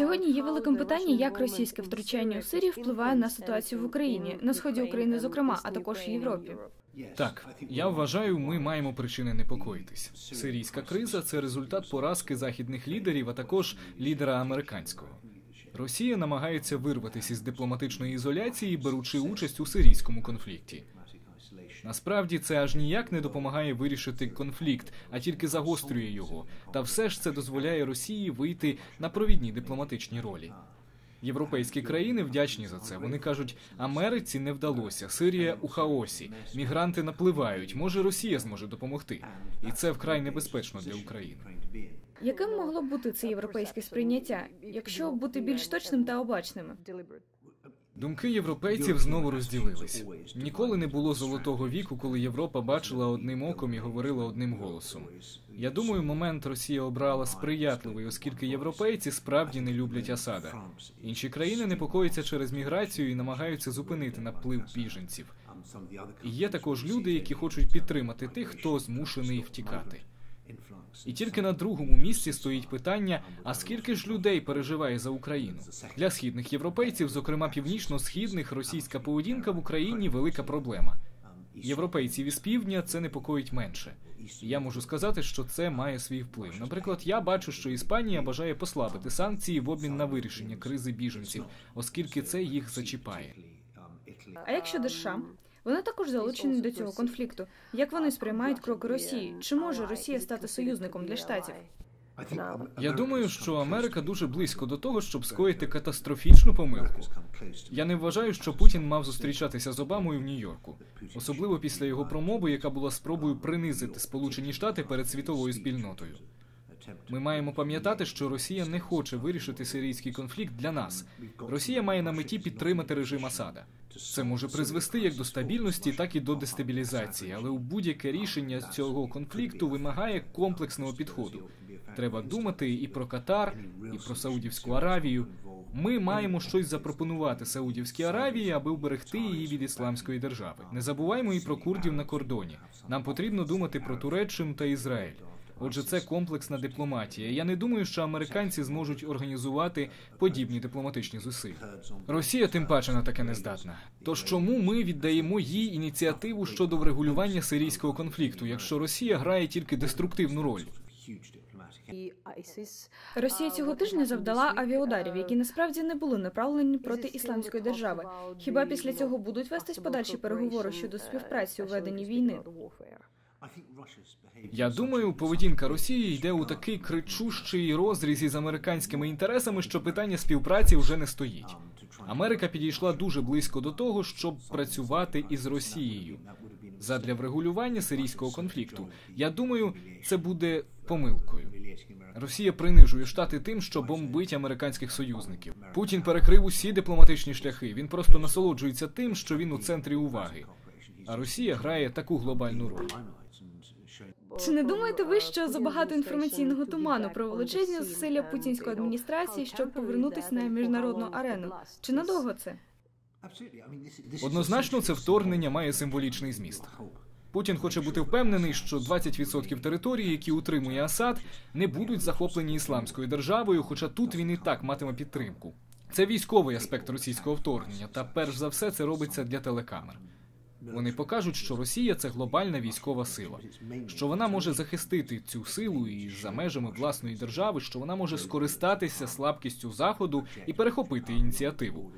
Сьогодні є великим питанням, як російське втручання у Сирії впливає на ситуацію в Україні, на сході України, зокрема, а також в Європі. Так, я вважаю, ми маємо причини непокоїтись. Сирійська криза це результат поразки західних лідерів, а також лідера американського. Росія намагається вирватися із дипломатичної ізоляції, беручи участь у сирійському конфлікті. Насправді це аж ніяк не допомагає вирішити конфлікт, а тільки загострює його. Та все ж це дозволяє Росії вийти на провідні дипломатичні ролі. Європейські країни вдячні за це. Вони кажуть, Америці не вдалося. Сирія у хаосі, мігранти напливають. Може, Росія зможе допомогти, і це вкрай небезпечно для України. Яким могло б бути це європейське сприйняття, якщо бути більш точним та обачними? Думки європейців знову розділились. Ніколи не було золотого віку, коли Європа бачила одним оком і говорила одним голосом. Я думаю, момент Росія обрала сприятливий, оскільки європейці справді не люблять Асада. Інші країни непокоїться через міграцію і намагаються зупинити наплив біженців. І є також люди, які хочуть підтримати тих, хто змушений втікати. І тільки на другому місці стоїть питання: а скільки ж людей переживає за Україну для східних європейців, зокрема північно-східних, російська поведінка в Україні велика проблема. Європейців із півдня це непокоїть менше. Я можу сказати, що це має свій вплив. Наприклад, я бачу, що Іспанія бажає послабити санкції в обмін на вирішення кризи біженців, оскільки це їх зачіпає. А як щодо? Вони також залучені до цього конфлікту. Як вони сприймають кроки Росії? Чи може Росія стати союзником для штатів? Я думаю, що Америка дуже близько до того, щоб скоїти катастрофічну помилку. Я не вважаю, що Путін мав зустрічатися з Обамою в Нью-Йорку, особливо після його промови, яка була спробою принизити Сполучені Штати перед світовою спільнотою. Ми маємо пам'ятати, що Росія не хоче вирішити сирійський конфлікт для нас. Росія має на меті підтримати режим Асада. Це може призвести як до стабільності, так і до дестабілізації. Але у будь-яке рішення цього конфлікту вимагає комплексного підходу. Треба думати і про Катар, і про Саудівську Аравію. Ми маємо щось запропонувати Саудівській Аравії, аби вберегти її від ісламської держави. Не забуваймо і про курдів на кордоні. Нам потрібно думати про Туреччину та Ізраїль. Отже, це комплексна дипломатія. Я не думаю, що американці зможуть організувати подібні дипломатичні зусилля. Росія тим паче на таке не здатна. Тож чому ми віддаємо їй ініціативу щодо врегулювання сирійського конфлікту, якщо Росія грає тільки деструктивну роль? Росія цього тижня завдала авіаударів, які насправді не були направлені проти ісламської держави. Хіба після цього будуть вестись подальші переговори щодо співпраці у веденні війни? Я думаю, поведінка Росії йде у такий кричущий розріз із американськими інтересами, що питання співпраці вже не стоїть. Америка підійшла дуже близько до того, щоб працювати із Росією задля врегулювання сирійського конфлікту. Я думаю, це буде помилкою. Росія принижує штати тим, що бомбить американських союзників. Путін перекрив усі дипломатичні шляхи. Він просто насолоджується тим, що він у центрі уваги. А Росія грає таку глобальну роль. Чи не думаєте ви, що забагато інформаційного туману про величезні зусилля путінської адміністрації, щоб повернутися на міжнародну арену? Чи надовго це? Однозначно, це вторгнення має символічний зміст. Путін хоче бути впевнений, що 20% території, які утримує Асад, не будуть захоплені ісламською державою, хоча тут він і так матиме підтримку. Це військовий аспект російського вторгнення, та перш за все це робиться для телекамер. Вони покажуть, що Росія це глобальна військова сила, що вона може захистити цю силу і за межами власної держави, що вона може скористатися слабкістю заходу і перехопити ініціативу.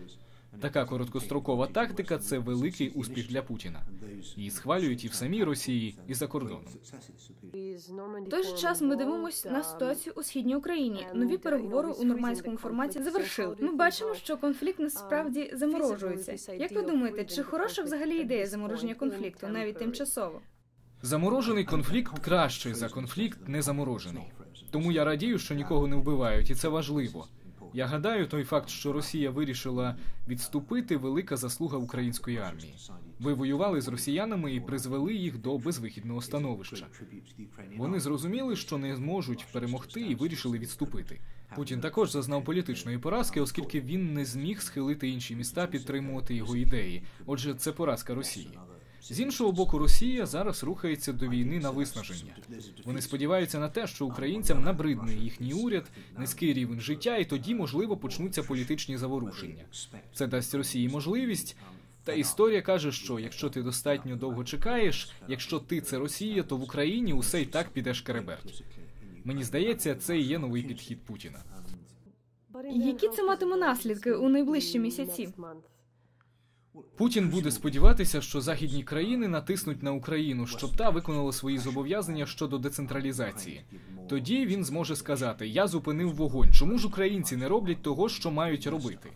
Така короткострокова тактика це великий успіх для Путіна. Її схвалюють і в самій Росії, і за кордоном. В той же час ми дивимося на ситуацію у східній Україні. Нові переговори у нормандському форматі завершили. Ми бачимо, що конфлікт насправді заморожується. Як ви думаєте, чи хороша взагалі ідея замороження конфлікту, навіть тимчасово? Заморожений конфлікт кращий за конфлікт не заморожений. Тому я радію, що нікого не вбивають, і це важливо. Я гадаю, той факт, що Росія вирішила відступити, велика заслуга української армії. Ви воювали з росіянами і призвели їх до безвихідного становища. Вони зрозуміли, що не зможуть перемогти, і вирішили відступити. Путін також зазнав політичної поразки, оскільки він не зміг схилити інші міста підтримувати його ідеї. Отже, це поразка Росії. З іншого боку, Росія зараз рухається до війни на виснаження. Вони сподіваються на те, що українцям набридне їхній уряд, низький рівень життя, і тоді, можливо, почнуться політичні заворушення. Це дасть Росії можливість. Та історія каже, що якщо ти достатньо довго чекаєш, якщо ти це Росія, то в Україні усе й так підеш кереберть. Мені здається, це і є новий підхід Путіна. Які це матиме наслідки у найближчі місяці? Путін буде сподіватися, що західні країни натиснуть на Україну, щоб та виконала свої зобов'язання щодо децентралізації. Тоді він зможе сказати: Я зупинив вогонь. Чому ж українці не роблять того, що мають робити?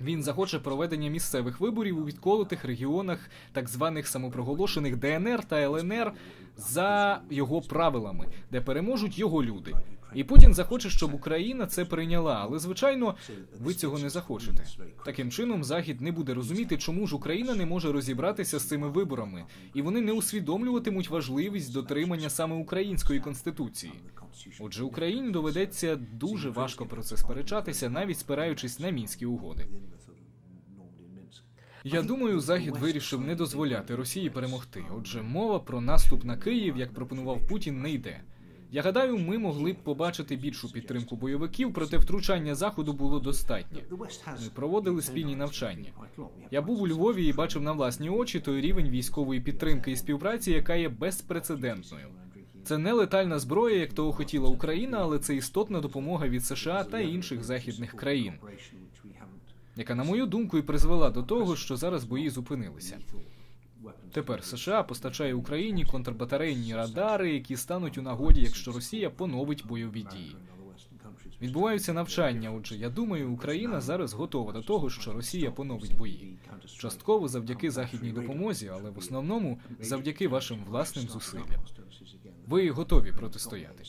Він захоче проведення місцевих виборів у відколотих регіонах так званих самопроголошених ДНР та ЛНР за його правилами, де переможуть його люди. І Путін захоче, щоб Україна це прийняла, але звичайно, ви цього не захочете. Таким чином, Захід не буде розуміти, чому ж Україна не може розібратися з цими виборами, і вони не усвідомлюватимуть важливість дотримання саме української конституції. Отже, Україні доведеться дуже важко про це сперечатися, навіть спираючись на мінські угоди. Я думаю, Захід вирішив не дозволяти Росії перемогти. Отже, мова про наступ на Київ, як пропонував Путін, не йде. Я гадаю, ми могли б побачити більшу підтримку бойовиків, проте втручання заходу було достатньо. Ми проводили спільні навчання. Я був у Львові і бачив на власні очі той рівень військової підтримки і співпраці, яка є безпрецедентною. Це не летальна зброя, як того хотіла Україна, але це істотна допомога від США та інших західних країн, яка, на мою думку, і призвела до того, що зараз бої зупинилися. Тепер США постачає Україні контрбатарейні радари, які стануть у нагоді, якщо Росія поновить бойові дії. Відбуваються навчання. Отже, я думаю, Україна зараз готова до того, що Росія поновить бої. Частково завдяки західній допомозі, але в основному завдяки вашим власним зусиллям. Ви готові протистояти.